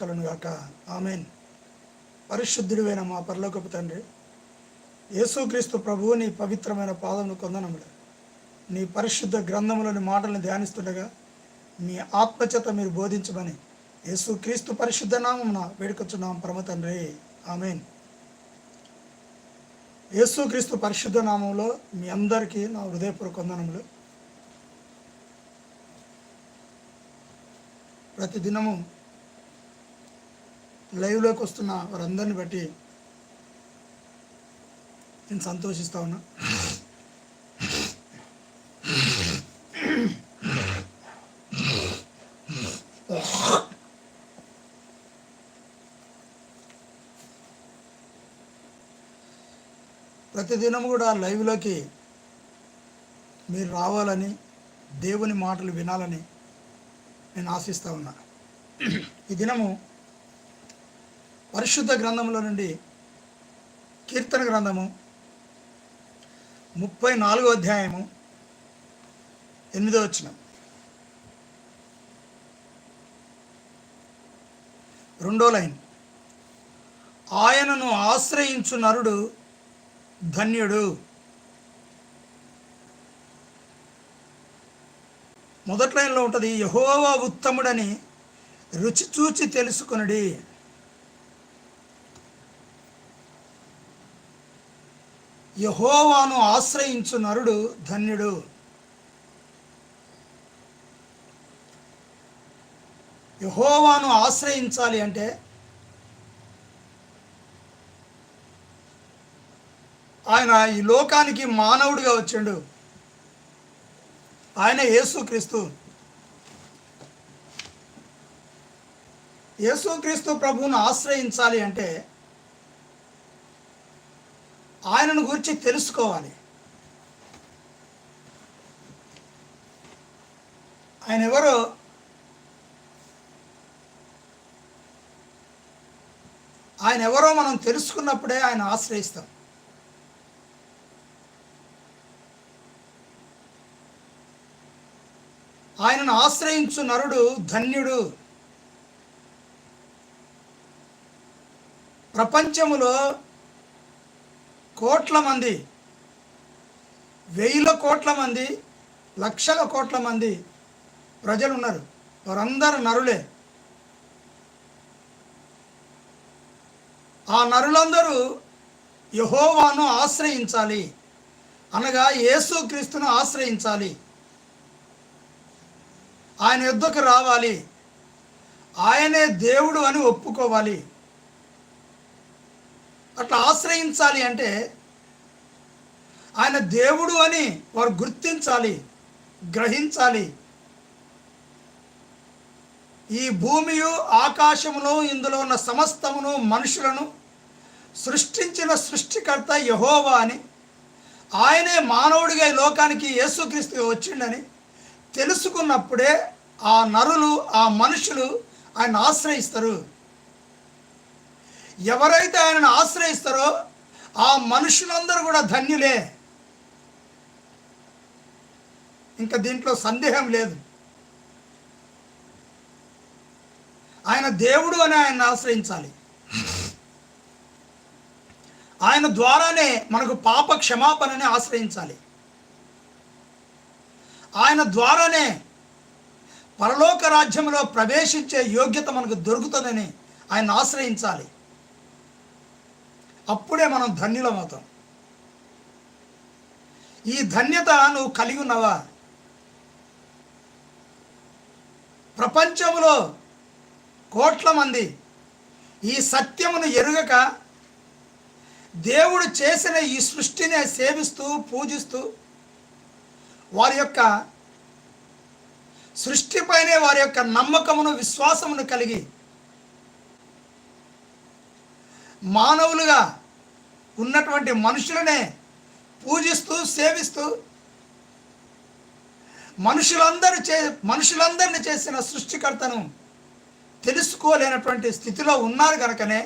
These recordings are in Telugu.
కలనుగాక ఆమెన్. పరిశుద్ధుడివైన మా పరలోకపు తండ్రి యేసుక్రీస్తు ప్రభువు నీ పవిత్రమైన పాదమును కొందనములు. నీ పరిశుద్ధ గ్రంథములోని మాటలను ధ్యానిస్తుండగా మీ ఆత్మచేత మీరు బోధించమని యేసుక్రీస్తు పరిశుద్ధ నామమున వేడుకొచ్చున్నాం పరమ తండ్రి. ఆమెన్. యేసుక్రీస్తు పరిశుద్ధ నామంలో మీ అందరికీ నా హృదయపూర్వక వందనములు. ప్రతిదినము లైవ్లోకి వస్తున్న వారందరిని బట్టి నేను సంతోషిస్తా ఉన్నా. ప్రతిదినం కూడా లైవ్లోకి మీరు రావాలని దేవుని మాటలు వినాలని నేను ఆశిస్తూ ఉన్నా. ఈ దినము పరిశుద్ధ గ్రంథంలో నుండి కీర్తన గ్రంథము ముప్పై నాలుగో అధ్యాయము ఎనిమిదో వచ్చిన రెండో లైన్. ఆయనను ఆశ్రయించు నరుడు ధన్యుడు. మొదటి లైన్లో ఉంటుంది యహోవా ఉత్తముడని రుచి చూచి తెలుసుకునడి. యహోవాను ఆశ్రయించు నరుడు ధన్యుడు. యహోవాను ఆశ్రయించాలి అంటే ఆయన ఈ లోకానికి మానవుడిగా వచ్చాడు. ఆయన యేసుక్రీస్తు. యేసుక్రీస్తు ప్రభువును ఆశ్రయించాలి అంటే ఆయనను గురించి తెలుసుకోవాలి. ఆయన ఎవరు? ఆయన ఎవరో మనం తెలుసుకున్నప్పుడే ఆయన ఆశ్రయిస్తాం. ఆయనను ఆశ్రయించు నరుడు ధన్యుడు. ప్రపంచములో కోట్ల మంది వెయ్యిల కోట్ల మంది లక్షల కోట్ల మంది ప్రజలు ఉన్నారు వారందరూ నరులే. ఆ నరులందరూ యహోవాను ఆశ్రయించాలి. అనగా యేసుక్రీస్తును ఆశ్రయించాలి. ఆయన యుద్ధకు రావాలి. ఆయనే దేవుడు అని ఒప్పుకోవాలి. అట్లా ఆశ్రయించాలి అంటే ఆయన దేవుడు అని వారు గుర్తించాలి గ్రహించాలి. ఈ భూమియు ఆకాశమును ఇందులో ఉన్న సమస్తమును మనుషులను సృష్టించిన సృష్టికర్త యహోవా అని ఆయనే మానవుడిగా ఈ లోకానికి యేసుక్రీస్తు వచ్చిండని తెలుసుకున్నప్పుడే ఆ నరులు ఆ మనుషులు ఆయన ఆశ్రయిస్తారు. ఎవరైతే ఆయనను ఆశ్రయిస్తారో ఆ మనుషులందరూ కూడా ధన్యులే. ఇంకా దీంట్లో సందేహం లేదు. ఆయన దేవుడు అని ఆయన ఆశ్రయించాలి. ఆయన ద్వారానే మనకు పాప క్షమాపణని ఆశ్రయించాలి. ఆయన ద్వారానే పరలోక రాజ్యంలో ప్రవేశించే యోగ్యత మనకు దొరుకుతుందని ఆయన ఆశ్రయించాలి. అప్పుడే మనం ధన్యులమవుతాం. ఈ ధన్యత నువ్వు కలిగి ఉన్నావా? ప్రపంచంలో కోట్ల మంది ఈ సత్యమును ఎరుగక దేవుడు చేసిన ఈ సృష్టిని సేవిస్తూ పూజిస్తూ వారి యొక్క సృష్టిపైనే వారి యొక్క నమ్మకమును విశ్వాసమును కలిగి మానవులుగా ఉన్నటువంటి మనుషులనే పూజిస్తూ సేవిస్తూ మనుషులందరూ చే మనుషులందరిని చేసిన సృష్టికర్తను తెలుసుకోలేనటువంటి స్థితిలో ఉన్నారు కనుకనే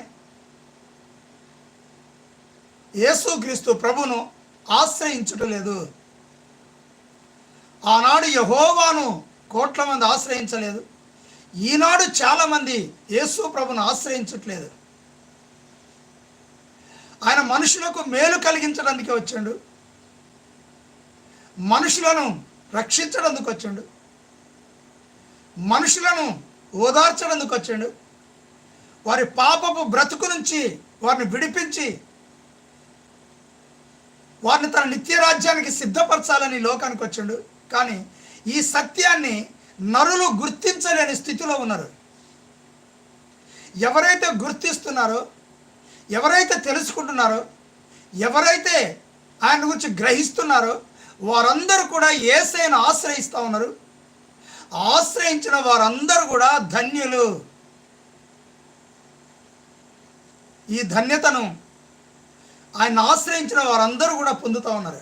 యేసుక్రీస్తు ప్రభును ఆశ్రయించుట లేదు. ఆనాడు యహోవాను కోట్ల మంది ఆశ్రయించలేదు. ఈనాడు చాలామంది యేసు ప్రభును ఆశ్రయించట్లేదు ఆయన మనుషులకు మేలు కలిగించడానికి వచ్చాడు. మనుషులను రక్షించడానికి వచ్చాడు. మనుషులను ఓదార్చడానికి వచ్చాడు. వారి పాపపు బ్రతుకు నుంచి వారిని విడిపించి వారిని తన నిత్య రాజ్యానికి సిద్ధపరచాలని లోకానికి వచ్చాడు. కానీ ఈ సత్యాన్ని నరులు గుర్తించలేని స్థితిలో ఉన్నారు. ఎవరైతే గుర్తిస్తున్నారో ఎవరైతే తెలుసుకుంటున్నారో ఎవరైతే ఆయన గురించి గ్రహిస్తున్నారో వారందరూ కూడా ఏసైను ఆశ్రయిస్తూ ఉన్నారు. ఆశ్రయించిన వారందరూ కూడా ధన్యులు. ఈ ధన్యతను ఆయన ఆశ్రయించిన వారందరూ కూడా పొందుతూ ఉన్నారు.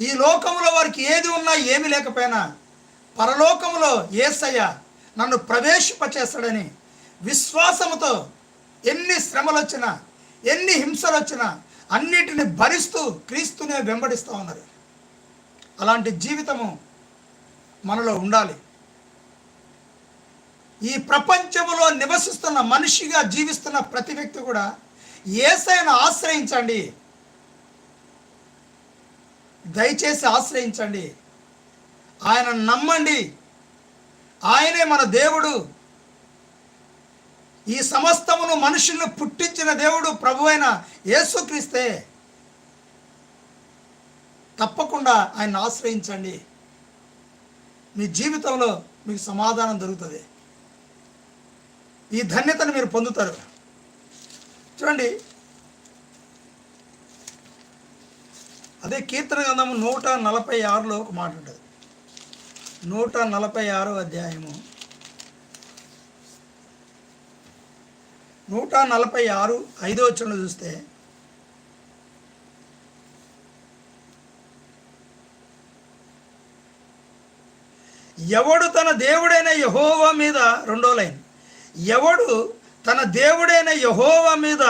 ఈ లోకంలో వారికి ఏది ఉన్నా ఏమి లేకపోయినా పరలోకంలో ఏసయ్య నన్ను ప్రవేశింపచేస్తాడని విశ్వాసముతో ఎన్ని శ్రమలు వచ్చినా ఎన్ని హింసలు వచ్చినా అన్నిటిని భరిస్తూ క్రీస్తునే వెంబడిస్తూ ఉన్నారు అలాంటి జీవితము మనలో ఉండాలి. ఈ ప్రపంచంలో నివసిస్తున్న మనిషిగా జీవిస్తున్న ప్రతి వ్యక్తి కూడా ఏసైనా ఆశ్రయించండి. దయచేసి ఆశ్రయించండి. ఆయన నమ్మండి. ఆయనే మన దేవుడు. ఈ సమస్తమును మనుషులను పుట్టించిన దేవుడు ప్రభు అయిన యేసుక్రీస్తే. తప్పకుండా ఆయన ఆశ్రయించండి. మీ జీవితంలో మీకు సమాధానం దొరుకుతుంది. ఈ ధన్యతను మీరు పొందుతారు. చూడండి. అదే కీర్తన గ్రంథము నూట నలభై ఆరులో ఒక మాట ఉంటుంది. నూట నలభై ఆరో అధ్యాయము. నూట నలభై ఆరు ఐదో వచ్చిన చూస్తే ఎవడు తన దేవుడైన యహోవా మీద రెండో లైన్ ఎవడు తన దేవుడైన యహోవా మీద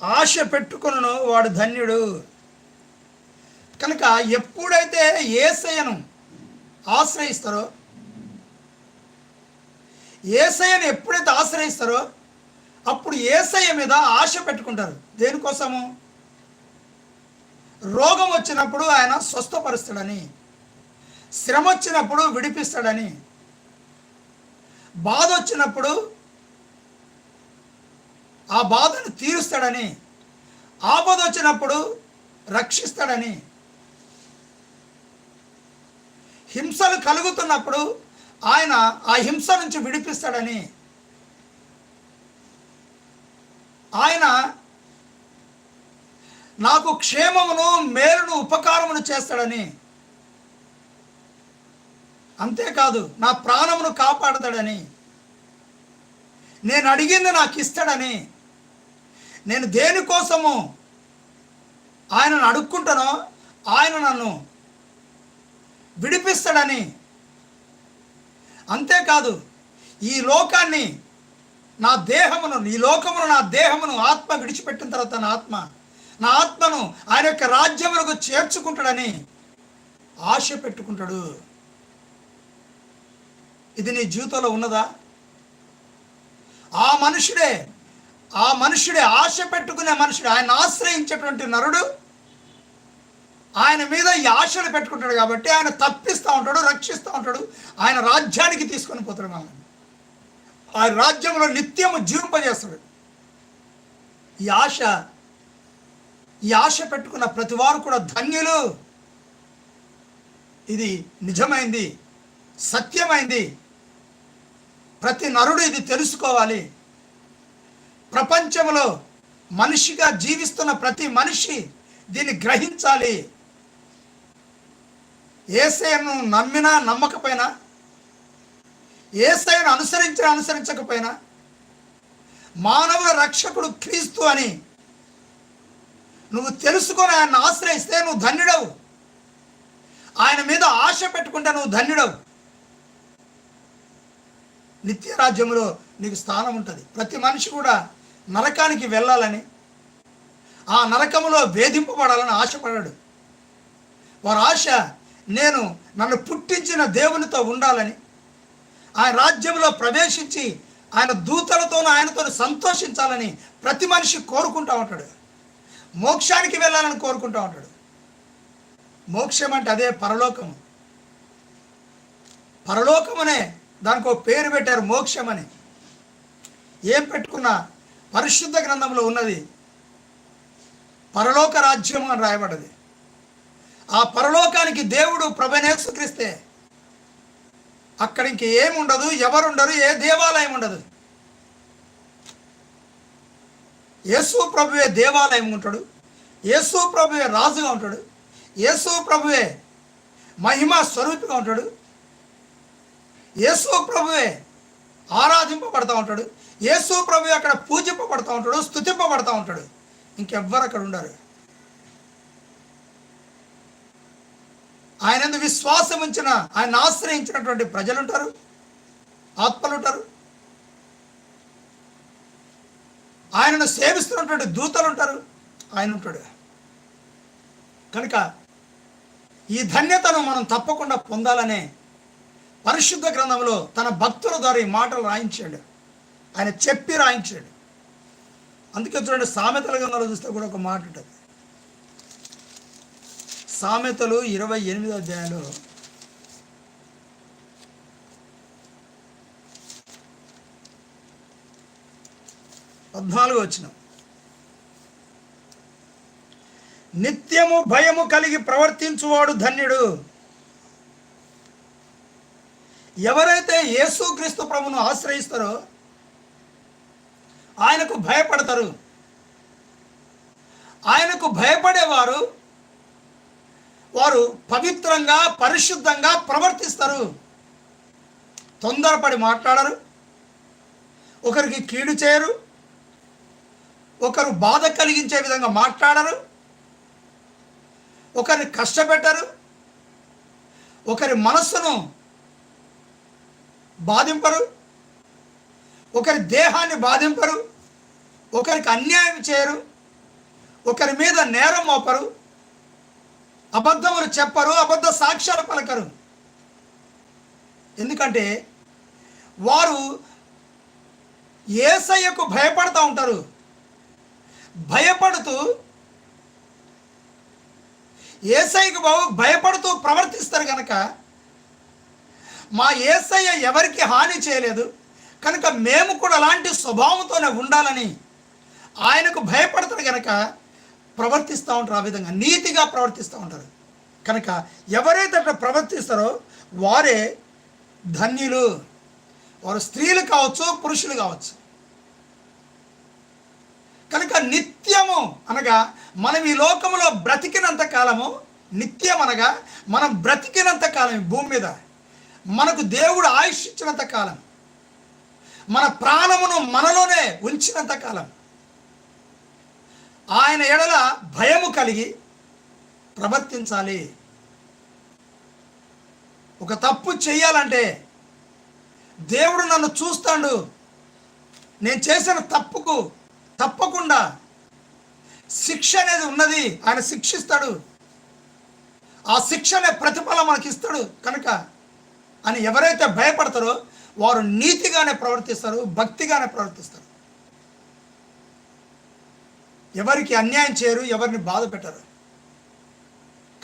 ఆశ పెట్టుకును వాడు ధన్యుడు. కనుక ఎప్పుడైతే ఏసయ్యను ఆశ్రయిస్తారో ఏసయ్యను ఎప్పుడైతే ఆశ్రయిస్తారో అప్పుడు ఏసయ్య మీద ఆశ పెట్టుకుంటారు. దేనికోసము? రోగం వచ్చినప్పుడు ఆయన స్వస్థపరుస్తాడని శ్రమ వచ్చినప్పుడు విడిపిస్తాడని బాధ వచ్చినప్పుడు ఆ బాధను తీరుస్తాడని ఆపద వచ్చినప్పుడు రక్షిస్తాడని హింసలు కలుగుతున్నప్పుడు ఆయన ఆ హింస నుంచి విడిపిస్తాడని ఆయన నాకు క్షేమమును మేలును ఉపకారమును చేస్తాడని. అంతేకాదు నా ప్రాణమును కాపాడతాడని. నేను అడిగింది నాకు ఇస్తాడని. నేను దేనికోసము ఆయనను అడుక్కుంటానో ఆయన నన్ను విడిపిస్తాడని. అంతేకాదు ఈ లోకాన్ని నా దేహమును ఈ లోకమును నా దేహమును ఆత్మ విడిచిపెట్టిన తర్వాత నా ఆత్మ నా ఆత్మను ఆయన యొక్క రాజ్యములకు చేర్చుకుంటాడని ఆశ పెట్టుకుంటాడు. ఇది నీ జీవితంలో ఉన్నదా? ఆ మనుషుడే ఆ మనుషుడే ఆశ పెట్టుకునే మనుషుడు ఆయన ఆశ్రయించేటువంటి నరుడు ఆయన మీద ఈ ఆశలు పెట్టుకుంటాడు కాబట్టి ఆయన తప్పిస్తూ ఉంటాడు రక్షిస్తూ ఉంటాడు ఆయన రాజ్యానికి తీసుకొని పోతాడు మనల్ని. ఆ రాజ్యంలో నిత్యము జీవింపజేస్తాడు. ఈ ఆశ ఈ ఆశ పెట్టుకున్న ప్రతి వారు కూడా ధన్యులు. ఇది నిజమైంది సత్యమైంది. ప్రతి నరుడు ఇది తెలుసుకోవాలి. ప్రపంచంలో మనిషిగా జీవిస్తున్న ప్రతి మనిషి దీన్ని గ్రహించాలి. ఏసేను నమ్మినా నమ్మకపోయినా ఏసైను అనుసరించిన అనుసరించకపోయినా మానవుల రక్షకుడు క్రీస్తు అని నువ్వు తెలుసుకొని ఆయన ఆశ్రయిస్తే నువ్వు ధన్యుడవు. ఆయన మీద ఆశ పెట్టుకుంటే నువ్వు ధన్యుడవు. నిత్య రాజ్యంలో నీకు స్థానం ఉంటుంది. ప్రతి మనిషి కూడా నరకానికి వెళ్ళాలని ఆ నరకములో వేధింపబడాలని ఆశపడాడు. వారి ఆశ నేను నన్ను పుట్టించిన దేవునితో ఉండాలని ఆయన రాజ్యంలో ప్రవేశించి ఆయన దూతలతోనూ ఆయనతో సంతోషించాలని ప్రతి మనిషి కోరుకుంటూ ఉంటాడు. మోక్షానికి వెళ్ళాలని కోరుకుంటూ ఉంటాడు. మోక్షం అంటే అదే పరలోకం. పరలోకమనే దానికి ఒక పేరు పెట్టారు మోక్షం అని. ఏం పెట్టుకున్నా పరిశుద్ధ గ్రంథంలో ఉన్నది పరలోక రాజ్యం అని రాయబడ్డది. ఆ పరలోకానికి దేవుడు ప్రభనేసుక్రిస్తే అక్కడ ఇంక ఏముండదు ఎవరుండరు ఏ దేవాలయం ఉండదు. యేసు ప్రభువే దేవాలయం ఉంటాడు యేసు ప్రభువే రాజుగా ఉంటాడు యేసు ప్రభువే మహిమా స్వరూపిగా ఉంటాడు యేసు ప్రభువే ఆరాధింపబడతా ఉంటాడు యేసు ప్రభు అక్కడ పూజింపబడతా ఉంటాడు స్థుతింపబడతా ఉంటాడు. ఇంకెవ్వరు అక్కడ ఉండరు. ఆయన విశ్వాసం ఉంచిన ఆయన ఆశ్రయించినటువంటి ప్రజలు ఉంటారు ఆత్మలు ఉంటారు ఆయనను సేవిస్తున్నటువంటి దూతలు ఉంటారు ఆయన ఉంటాడు కనుక ఈ ధన్యతను మనం తప్పకుండా పొందాలనే పరిశుద్ధ గ్రంథంలో తన భక్తుల ద్వారా ఈ మాటలు రాయించాడు. ఆయన చెప్పి రాయించాడు. అందుకే చూడండి సామెతల గ్రంథంలో చూస్తే కూడా ఒక మాట ఉంటుంది. సామెతలు ఇరవై ఎనిమిదో అధ్యాయంలో. పద్నాలుగు వచ్చిన నిత్యము భయము కలిగి ప్రవర్తించువాడు ధన్యుడు. ఎవరైతే యేసుక్రీస్తు ప్రభును ఆశ్రయిస్తారో ఆయనకు భయపడతారు. ఆయనకు భయపడేవారు వారు పవిత్రంగా పరిశుద్ధంగా ప్రవర్తిస్తారు. తొందరపడి మాట్లాడరు. ఒకరికి కీడు చేయరు. ఒకరు బాధ కలిగించే విధంగా మాట్లాడరు. ఒకరిని కష్టపెట్టరు. ఒకరి మనస్సును బాధింపరు. ఒకరి దేహాన్ని బాధింపరు. ఒకరికి అన్యాయం చేయరు. ఒకరి మీద నేరం మోపరు. అబద్ధములు చెప్పరు అబద్ధ సాక్ష్యాలు పలకరు. ఎందుకంటే వారు ఏసయ్యకు భయపడుతూ ఉంటారు. భయపడుతూ ఏసైకి బాబు భయపడుతూ ప్రవర్తిస్తారు కనుక మా ఏసయ్య ఎవరికి హాని చేయలేదు కనుక మేము కూడా అలాంటి స్వభావంతోనే ఉండాలని ఆయనకు భయపడతారు కనుక ప్రవర్తిస్తూ ఉంటారు ఆ విధంగా నీతిగా ప్రవర్తిస్తూ ఉంటారు. కనుక ఎవరైతే అట్లా ప్రవర్తిస్తారో వారే ధన్యులు. వారు స్త్రీలు కావచ్చు పురుషులు కావచ్చు. కనుక నిత్యము అనగా మనం ఈ లోకములో బ్రతికినంత కాలము నిత్యం అనగా మనం బ్రతికినంత కాలం భూమి మీద. మనకు దేవుడు ఆయుష్ ఇచ్చినంత కాలం. మన ప్రాణమును మనలోనే ఉంచినంత కాలం. ఆయన ఎడల భయము కలిగి ప్రవర్తించాలి. ఒక తప్పు చేయాలంటే దేవుడు నన్ను చూస్తాడు. నేను చేసిన తప్పుకు తప్పకుండా శిక్ష అనేది ఉన్నది. ఆయన శిక్షిస్తాడు. ఆ శిక్ష అనే ప్రతిఫలం మనకి ఇస్తాడు కనుక అని ఎవరైతే భయపడతారో వారు నీతిగానే ప్రవర్తిస్తారు భక్తిగానే ప్రవర్తిస్తారు. ఎవరికి అన్యాయం చేయరు ఎవరిని బాధ పెట్టరు.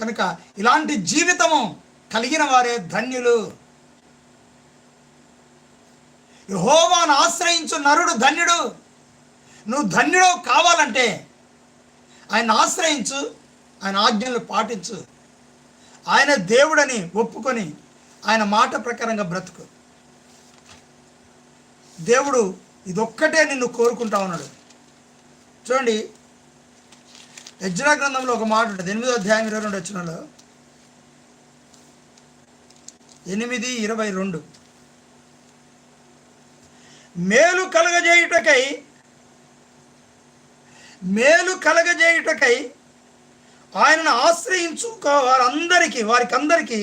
కనుక ఇలాంటి జీవితము కలిగిన వారే ధన్యులు. యహోవాను ఆశ్రయించు నరుడు ధన్యుడు. నువ్వు ధన్యుడు కావాలంటే ఆయన ఆశ్రయించు ఆయన ఆజ్ఞలు పాటించు. ఆయన దేవుడని ఒప్పుకొని ఆయన మాట ప్రకారంగా బ్రతుకు. దేవుడు ఇదొక్కటే నిన్ను కోరుకుంటా ఉన్నాడు. చూడండి యజ్రా గ్రంథంలో ఒక మాట ఉంటుంది. ఎనిమిదో అధ్యాయం ఇరవై రెండు వచ్చినలో ఎనిమిది ఇరవై రెండు. మేలు కలగజేయుటకై మేలు కలగజేయుటకై ఆయనను ఆశ్రయించుకో వారందరికీ వారికి అందరికీ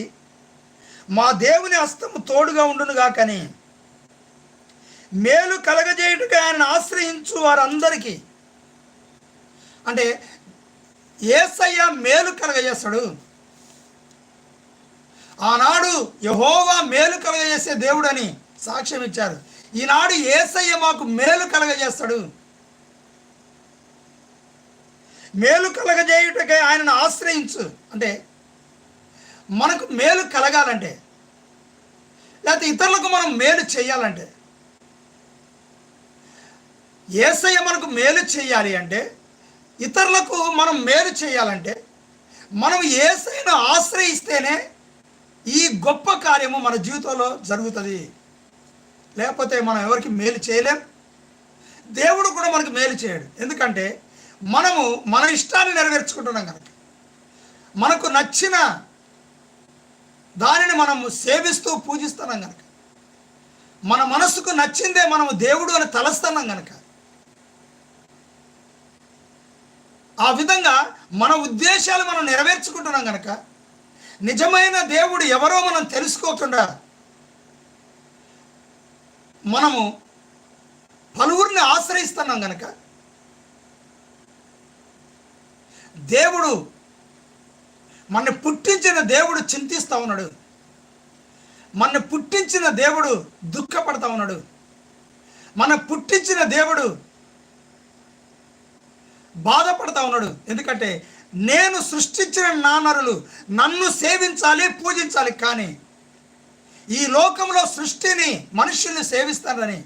మా దేవుని హస్తము తోడుగా ఉండునుగా కానీ మేలు కలగజేయుటకై ఆయనను ఆశ్రయించు వారందరికీ. అంటే ఏసయ్య మేలు కలగజేస్తాడు. ఆనాడు యహోవా మేలు కలగజేసే దేవుడని సాక్ష్యం ఇచ్చారు. ఈనాడు ఏసయ్య మాకు మేలు కలగజేస్తాడు. మేలు కలగజేయుటకై ఆయనను ఆశ్రయించు. అంటే మనకు మేలు కలగాలంటే లేకపోతే ఇతరులకు మనం మేలు చేయాలంటే ఏసయ్య మనకు మేలు చేయాలి అంటే ఇతరులకు మనం మేలు చేయాలంటే మనం ఏసైను ఆశ్రయిస్తేనే ఈ గొప్ప కార్యము మన జీవితంలో జరుగుతుంది. లేకపోతే మనం ఎవరికి మేలు చేయలేం. దేవుడు కూడా మనకు మేలు చేయడు. ఎందుకంటే మనము మన ఇష్టాన్ని నెరవేర్చుకుంటున్నాం కనుక. మనకు నచ్చిన దానిని మనము సేవిస్తూ పూజిస్తున్నాం కనుక. మన మనసుకు నచ్చిందే మనము దేవుడు అని తలస్తున్నాం కనుక. ఆ విధంగా మన ఉద్దేశాలు మనం నెరవేర్చుకుంటున్నాం కనుక నిజమైన దేవుడు ఎవరో మనం తెలుసుకోకుండా మనము పలువురిని ఆశ్రయిస్తున్నాం కనుక దేవుడు మన పుట్టించిన దేవుడు చింతిస్తూ ఉన్నాడు. మన పుట్టించిన దేవుడు దుఃఖపడతా ఉన్నాడు. మన పుట్టించిన దేవుడు బాధపడతా ఉన్నాడు. ఎందుకంటే నేను సృష్టించిన నా నరులు నన్ను సేవించాలి పూజించాలి కానీ ఈ లోకంలో సృష్టిని మనుషుల్ని సేవిస్తానని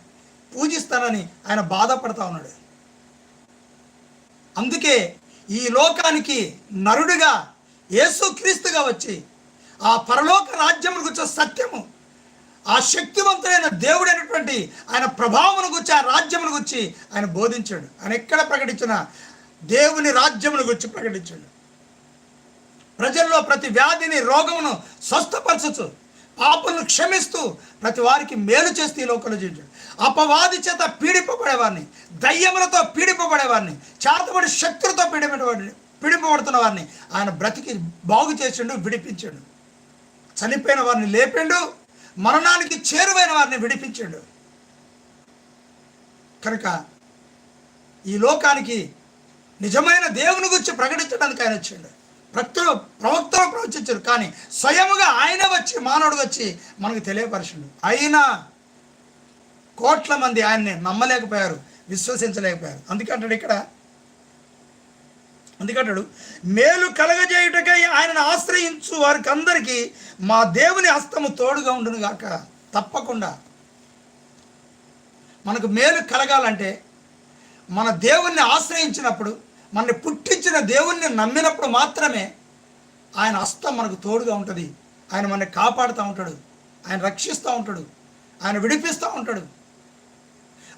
పూజిస్తానని ఆయన బాధపడతా ఉన్నాడు. అందుకే ఈ లోకానికి నరుడిగా యేసుక్రీస్తుగా వచ్చి ఆ పరలోక రాజ్యం గురించి సత్యము ఆ శక్తివంతుడైన దేవుడైనటువంటి ఆయన ప్రభావం గురించి ఆ రాజ్యమును గురించి ఆయన బోధించాడు. ఆయన ఎక్కడ ప్రకటించిన దేవుని రాజ్యమును గురించి ప్రకటించాడు. ప్రజల్లో ప్రతి వ్యాధిని రోగమును స్వస్థపరచచ్చు పాపలను క్షమిస్తూ ప్రతి వారికి మేలు చేస్తూ ఈ లోకంలో జీవించాడు. అపవాది చేత పీడింపబడేవారిని దయ్యములతో పీడింపబడేవారిని చేతబడి శక్తులతో పీడింపబడి పీడింపబడుతున్న వారిని ఆయన బ్రతికి బాగు చేసిండు విడిపించాడు. చనిపోయిన వారిని లేపిండు మరణానికి చేరువైన వారిని విడిపించాడు. కనుక ఈ లోకానికి నిజమైన దేవుని గురించి ప్రకటించడానికి ఆయన వచ్చిండు. ప్రక్తులు ప్రవక్తలు ప్రవచించారు. కానీ స్వయముగా ఆయన వచ్చి మానవుడు వచ్చి మనకు తెలియపరచండు. అయినా కోట్ల మంది ఆయన్ని నమ్మలేకపోయారు విశ్వసించలేకపోయారు. అందుకంటాడు ఇక్కడ అందుకంటాడు మేలు కలగజేయుటకై ఆయనను ఆశ్రయించు వారికి అందరికీ మా దేవుని హస్తము తోడుగా ఉండును గాక. తప్పకుండా. మనకు మేలు కలగాలంటే మన దేవుణ్ణి ఆశ్రయించినప్పుడు మనని పుట్టించిన దేవుణ్ణి నమ్మినప్పుడు మాత్రమే ఆయన హస్తం మనకు తోడుగా ఉంటుంది. ఆయన మనని కాపాడుతూ ఉంటాడు. ఆయన రక్షిస్తూ ఉంటాడు. ఆయన విడిపిస్తూ ఉంటాడు.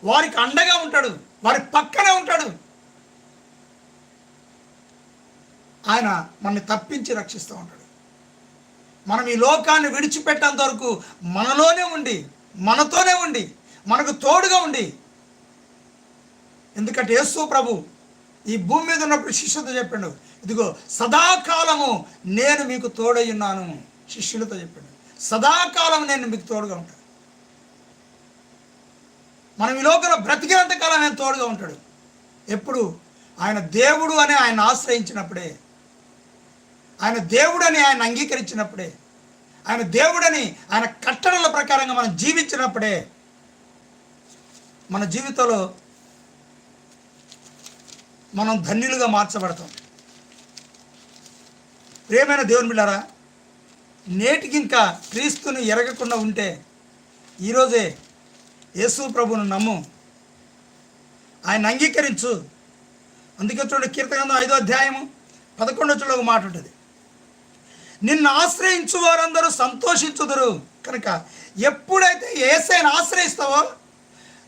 వారికి అండగా ఉంటాడు. వారి పక్కనే ఉంటాడు. ఆయన మనల్ని తప్పించి రక్షిస్తూ ఉంటాడు. మనం ఈ లోకాన్ని విడిచిపెట్టేంత వరకు మనలోనే ఉండి మనతోనే ఉండి మనకు తోడుగా ఉండి. ఎందుకంటే యేసు ప్రభు ఈ భూమి మీద ఉన్నప్పుడు శిష్యులతో చెప్పాడు ఇదిగో సదాకాలము నేను మీకు తోడై ఉన్నాను శిష్యులతో చెప్పాడు. సదాకాలం నేను మీకు తోడుగా ఉంటాను. మనం ఈ లోకంలో బ్రతికినంత కాలం ఆయన తోడుగా ఉంటాడు. ఎప్పుడు? ఆయన దేవుడు అని ఆయన ఆశ్రయించినప్పుడే. ఆయన దేవుడని ఆయన అంగీకరించినప్పుడే. ఆయన దేవుడని ఆయన కట్టడల ప్రకారంగా మనం జీవించినప్పుడే. మన జీవితంలో మనం ధన్యులుగా మార్చబడతాం. ప్రేమైన దేవుని బిళ్ళారా నేటికి ఇంకా క్రీస్తుని ఎరగకుండా ఉంటే ఈరోజే యేసు ప్రభును నమ్ము. ఆయన అంగీకరించు. అందుకే చూడండి కీర్తనందం ఐదో అధ్యాయము పదకొండో చూడ ఒక మాట ఉంటుంది. నిన్ను ఆశ్రయించు వారందరూ సంతోషించుదురు. కనుక ఎప్పుడైతే ఏసైని ఆశ్రయిస్తావో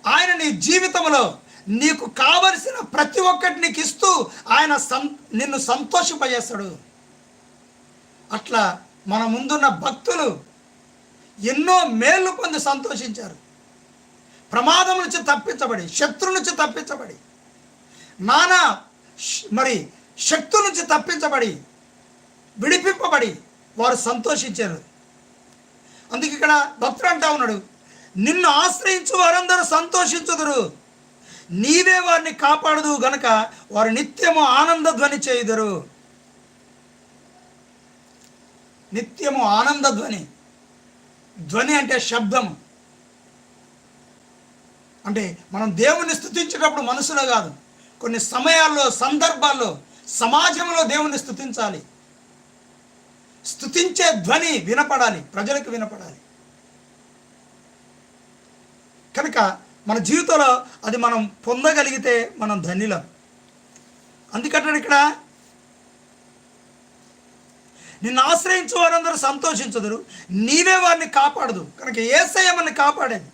ఆయన నీ జీవితంలో నీకు కావలసిన ప్రతి ఒక్కటి నీకు ఇస్తూ ఆయన సం నిన్ను సంతోషింపజేస్తాడు. అట్లా మన ముందున్న భక్తులు ఎన్నో మేళ్ళు పొంది సంతోషించారు. ప్రమాదం నుంచి తప్పించబడి శత్రు నుంచి తప్పించబడి నానా మరి శక్తు నుంచి తప్పించబడి విడిపింపబడి వారు సంతోషించారు. అందుకే ఇక్కడ భక్తుడు అంటా ఉన్నాడు నిన్ను ఆశ్రయించు వారందరూ సంతోషించుదురు. నీవే వారిని కాపాడదు గనక వారు నిత్యము ఆనంద ధ్వని చేయుదురు. నిత్యము ఆనంద ధ్వని. ధ్వని అంటే శబ్దము. అంటే మనం దేవుని స్థుతించేటప్పుడు మనసులో కాదు కొన్ని సమయాల్లో సందర్భాల్లో సమాజంలో దేవుని స్థుతించాలి స్థుతించే ధ్వని వినపడాలి ప్రజలకు వినపడాలి. కనుక మన జీవితంలో అది మనం పొందగలిగితే మనం ధన్యులం. అందుకంటాడు ఇక్కడ నిన్ను ఆశ్రయించు వారందరూ సంతోషించదురు నీవే వారిని కాపాడదు కనుక ఏసయ్య మనని కాపాడేది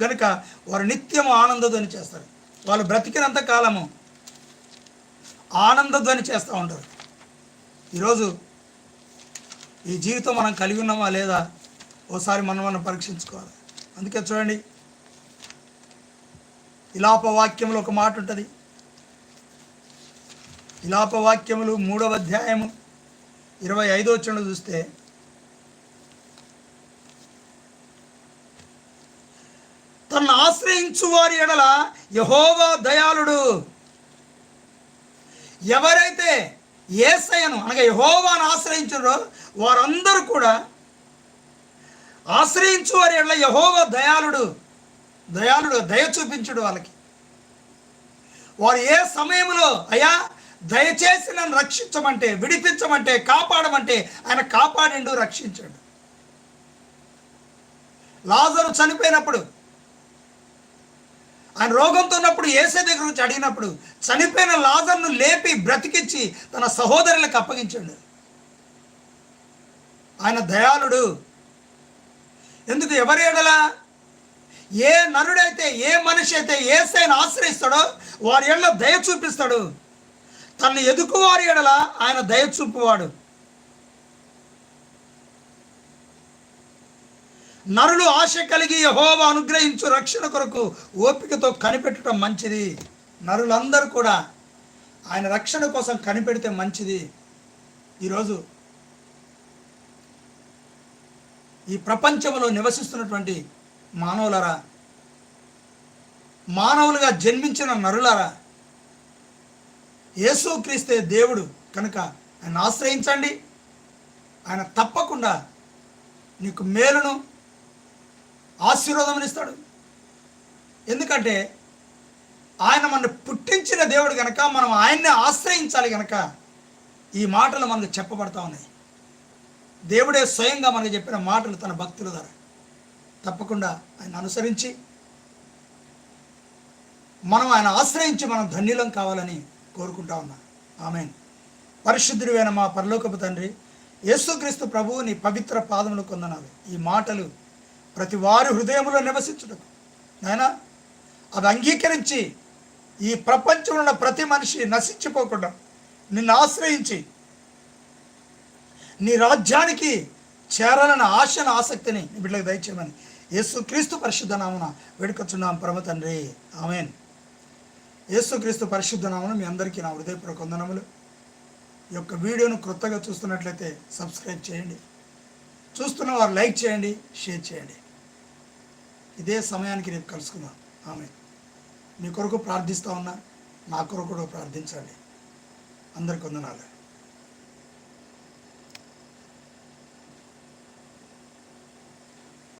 కనుక వారు నిత్యము ఆనందధ్వని చేస్తారు. వాళ్ళు బ్రతికినంత కాలము ఆనందధ్వని చేస్తూ ఉంటారు. ఈరోజు ఈ జీవితం మనం కలిగి ఉన్నామా లేదా ఓసారి మనం మనం పరీక్షించుకోవాలి. అందుకే చూడండి ఇలాప ఒక మాట ఉంటుంది. ఇలాప వాక్యములు మూడవ అధ్యాయము ఇరవై ఐదో వచ్చిన చూస్తే తను ఆశ్రయించు వారి ఎడల యహోవా దయాళుడు. ఎవరైతే ఏసయను అనగా యహోవాను ఆశ్రయించారో వారందరూ కూడా ఆశ్రయించు వారి ఎడల యహోవా దయాళుడు. దయాళుడు దయ చూపించుడు వాళ్ళకి. వారు ఏ సమయంలో అయ్యా దయచేసి నన్ను రక్షించమంటే విడిపించమంటే కాపాడమంటే ఆయన కాపాడిండు రక్షించాడు. లాజరు చనిపోయినప్పుడు ఆయన రోగంతో ఉన్నప్పుడు ఏసే దగ్గర నుంచి అడిగినప్పుడు చనిపోయిన లాజర్ను లేపి బ్రతికించి తన సహోదరులకు అప్పగించాడు. ఆయన దయాళుడు. ఎందుకు ఎవరి ఎడలా ఏ నరుడైతే ఏ మనిషి అయితే ఏసైని ఆశ్రయిస్తాడో వారి ఎడల దయ చూపిస్తాడు. తను ఎదుకువారి ఎడల ఆయన దయ చూపువాడు. నరులు ఆశ కలిగి యహోవా అనుగ్రహించు రక్షణ కొరకు ఓపికతో కనిపెట్టడం మంచిది. నరులందరూ కూడా ఆయన రక్షణ కోసం కనిపెడితే మంచిది. ఈరోజు ఈ ప్రపంచంలో నివసిస్తున్నటువంటి మానవులరా మానవులుగా జన్మించిన నరులరా యేసుక్రీస్తే దేవుడు కనుక ఆయన ఆశ్రయించండి. ఆయన తప్పకుండా నీకు మేలును ఆశీర్వాదం ఇస్తాడు. ఎందుకంటే ఆయన మన పుట్టించిన దేవుడు కనుక మనం ఆయన్నే ఆశ్రయించాలి కనుక ఈ మాటలు మనకు చెప్పబడతా ఉన్నాయి. దేవుడే స్వయంగా మనకు చెప్పిన మాటలు తన భక్తుల ద్వారా. తప్పకుండా ఆయన అనుసరించి మనం ఆయన ఆశ్రయించి మనం ధన్యులం కావాలని కోరుకుంటా ఉన్నా. ఆమె పరిశుద్ధుడివైన మా పరలోకపు తండ్రి యేసుక్రీస్తు ప్రభువు నీ పవిత్ర పాదములు కొందనాలు. ఈ మాటలు ప్రతి వారి హృదయంలో నివసించుటకు. నాయనా అది అంగీకరించి ఈ ప్రపంచంలో ఉన్న ప్రతి మనిషి నశించిపోకుండా నిన్ను ఆశ్రయించి నీ రాజ్యానికి చేరాలన్న ఆశను ఆసక్తిని బిడ్డలకు దయచేయమని యేసుక్రీస్తు పరిశుద్ధ నామన వేడుకొచ్చున్నాం. పరమ తండ్రి. ఆమెన్. యేసుక్రీస్తు పరిశుద్ధ నామన మీ అందరికీ నా హృదయపూర్వక వందనములు. ఈ యొక్క వీడియోను క్రొత్తగా చూస్తున్నట్లయితే సబ్స్క్రైబ్ చేయండి. చూస్తున్న వారు లైక్ చేయండి షేర్ చేయండి. ఇదే సమయానికి రేపు కలుసుకుందాం. ఆమె మీ కొరకు ప్రార్థిస్తూ ఉన్నా నా కొరకు కూడా ప్రార్థించండి. అందరికి వందనాలు.